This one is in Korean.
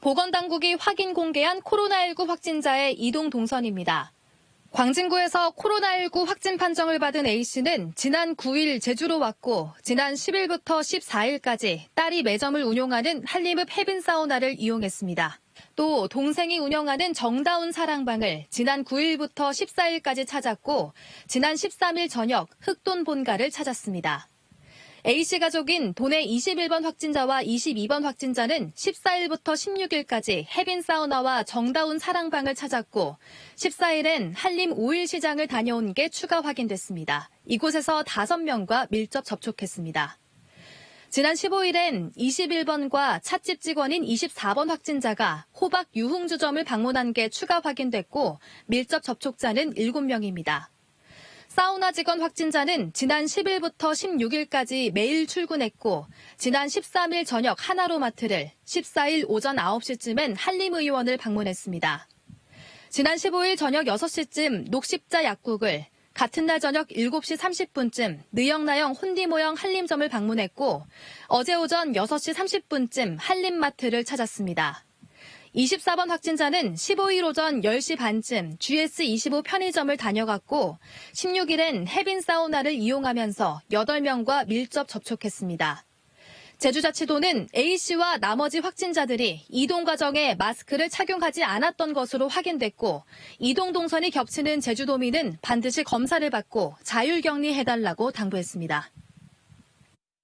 보건당국이 확인 공개한 코로나19 확진자의 이동 동선입니다. 광진구에서 코로나19 확진 판정을 받은 A씨는 지난 9일 제주로 왔고 지난 10일부터 14일까지 딸이 매점을 운용하는 한림읍 해빈 사우나를 이용했습니다. 또 동생이 운영하는 정다운 사랑방을 지난 9일부터 14일까지 찾았고 지난 13일 저녁 흑돈 본가를 찾았습니다. A씨 가족인 도내 21번 확진자와 22번 확진자는 14일부터 16일까지 해빈 사우나와 정다운 사랑방을 찾았고 14일엔 한림 5일 시장을 다녀온 게 추가 확인됐습니다. 이곳에서 5명과 밀접 접촉했습니다. 지난 15일엔 21번과 찻집 직원인 24번 확진자가 호박 유흥주점을 방문한 게 추가 확인됐고 밀접 접촉자는 7명입니다. 사우나 직원 확진자는 지난 10일부터 16일까지 매일 출근했고 지난 13일 저녁 하나로마트를 14일 오전 9시쯤엔 한림의원을 방문했습니다. 지난 15일 저녁 6시쯤 녹십자 약국을 같은 날 저녁 7시 30분쯤 느영나영 혼디모영 한림점을 방문했고 어제 오전 6시 30분쯤 한림마트를 찾았습니다. 24번 확진자는 15일 오전 10시 반쯤 GS25 편의점을 다녀갔고 16일엔 해빈 사우나를 이용하면서 8명과 밀접 접촉했습니다. 제주자치도는 A씨와 나머지 확진자들이 이동 과정에 마스크를 착용하지 않았던 것으로 확인됐고 이동 동선이 겹치는 제주도민은 반드시 검사를 받고 자율 격리해달라고 당부했습니다.